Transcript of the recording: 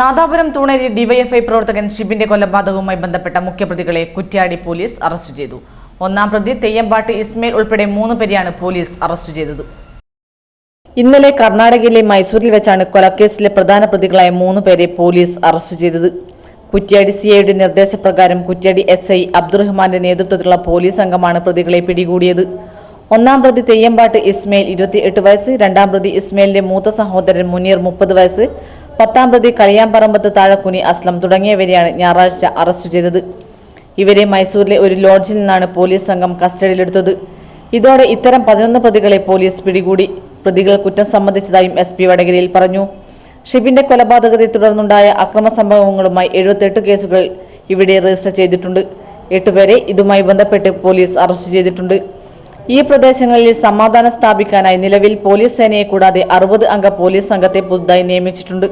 Nadapuram Thooneri DYFI പ്രവർത്തകൻ ഷിബിന്റെ കൊലപാതകവുമായി ബന്ധപ്പെട്ട മുഖ്യപ്രതികളെ കുറ്റ്യാടി പോലീസ് അറസ്റ്റ് ചെയ്തു. ഒന്നാം പ്രതി തെയ്യമ്പാട്ട് ഇസ്മയിൽ ഉൾപ്പെടെ മൂന്ന് പേരെയാണ് പോലീസ് അറസ്റ്റ് ചെയ്തത്. ഇന്നലെ കർണാടകയിലെ മൈസൂരിൽ വെച്ചാണ് കൊലക്കേസിലെ പ്രധാന പ്രതികളായ മൂന്ന് പേരെ പോലീസ് അറസ്റ്റ് ചെയ്തത്. കുറ്റ്യാടി സിഐയുടെ നിർദ്ദേശപ്രകാരം കുറ്റ്യാടി എസ് ഐ അബ്ദുറഹ്മാന്റെ നേതൃത്വത്തിലുള്ള പോലീസ് സംഘമാണ് പ്രതികളെ പിടികൂടിയത്. ഒന്നാം പ്രതി തെയ്യമ്പാട്ട് ഇസ്മയിൽ ഇരുപത്തിയെട്ട് വയസ്സ് രണ്ടാം പ്രതി ഇസ്മയിലിന്റെ മൂത്ത സഹോദരൻ മുനീർ മുപ്പത് വയസ്സ് പത്താം പ്രതി കളിയാമ്പറമ്പത്ത് താഴക്കുനി അസ്ലം തുടങ്ങിയവരെയാണ് ഞായറാഴ്ച അറസ്റ്റ് ചെയ്തത്. ഇവരെ മൈസൂരിലെ ഒരു ലോഡ്ജിൽ നിന്നാണ് പോലീസ് സംഘം കസ്റ്റഡിയിലെടുത്തത്. ഇതോടെ ഇത്തരം പതിനൊന്ന് പ്രതികളെ പോലീസ് പിടികൂടി. പ്രതികൾ കുറ്റം സംബന്ധിച്ചതായും എസ് പി വടകരയിൽ പറഞ്ഞു. ഷിബിന്റെ കൊലപാതകത്തെ തുടർന്നുണ്ടായ അക്രമ സംഭവങ്ങളുമായി എഴുപത്തെട്ട് കേസുകൾ ഇവിടെ രജിസ്റ്റർ ചെയ്തിട്ടുണ്ട്. എട്ടുപേരെ ഇതുമായി ബന്ധപ്പെട്ട് പോലീസ് അറസ്റ്റ് ചെയ്തിട്ടുണ്ട്. ഈ പ്രദേശങ്ങളിൽ സമാധാനം സ്ഥാപിക്കാനായി നിലവിൽ പോലീസ് സേനയെ കൂടാതെ അറുപത് അംഗ പോലീസ് സംഘത്തെ പുതുതായി നിയമിച്ചിട്ടുണ്ട്.